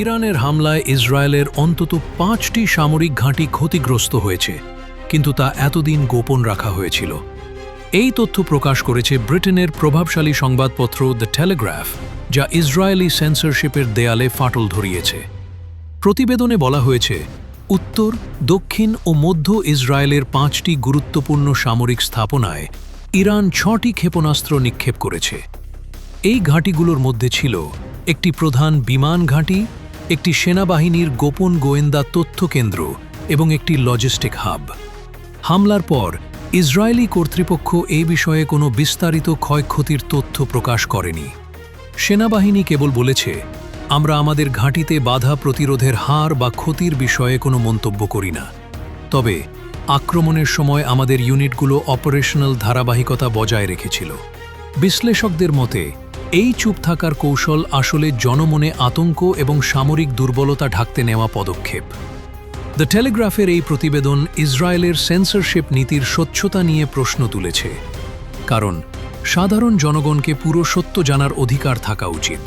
ইরানের হামলায় ইসরায়েলের অন্তত পাঁচটি সামরিক ঘাঁটি ক্ষতিগ্রস্ত হয়েছে, কিন্তু তা এতদিন গোপন রাখা হয়েছিল। এই তথ্য প্রকাশ করেছে ব্রিটেনের প্রভাবশালী সংবাদপত্র দ্য টেলিগ্রাফ, যা ইসরায়েলি সেন্সরশিপের দেয়ালে ফাটল ধরিয়েছে। প্রতিবেদনে বলা হয়েছে, উত্তর, দক্ষিণ ও মধ্য ইসরায়েলের পাঁচটি গুরুত্বপূর্ণ সামরিক স্থাপনায় ইরান ছটি ক্ষেপণাস্ত্র নিক্ষেপ করেছে। এই ঘাঁটিগুলোর মধ্যে ছিল একটি প্রধান বিমান ঘাঁটি একটি সেনাবাহিনীর গোপন গোয়েন্দা তথ্য কেন্দ্র এবং একটি লজিস্টিক হাব হামলার পর ইসরায়েলি কর্তৃপক্ষ এই বিষয়ে কোনো বিস্তারিত ক্ষয়ক্ষতির তথ্য প্রকাশ করেনি। সেনাবাহিনী কেবল বলেছে, আমরা আমাদের ঘাঁটিতে বাধা প্রতিরোধের হার বা ক্ষতির বিষয়ে কোনো মন্তব্য করি না। তবে আক্রমণের সময় আমাদের ইউনিটগুলো অপারেশনাল ধারাবাহিকতা বজায় রেখেছিল। বিশ্লেষকদের মতে এই চুপ থাকার কৌশল আসলে জনমনে আতঙ্ক এবং সামরিক দুর্বলতা ঢাকতে নেওয়া পদক্ষেপ। দ্য টেলিগ্রাফের এই প্রতিবেদন ইসরায়েলের সেন্সরশিপ নীতির স্বচ্ছতা নিয়ে প্রশ্ন তুলেছে। কারণ, সাধারণ জনগণকে পুরো সত্য জানার অধিকার থাকা উচিত।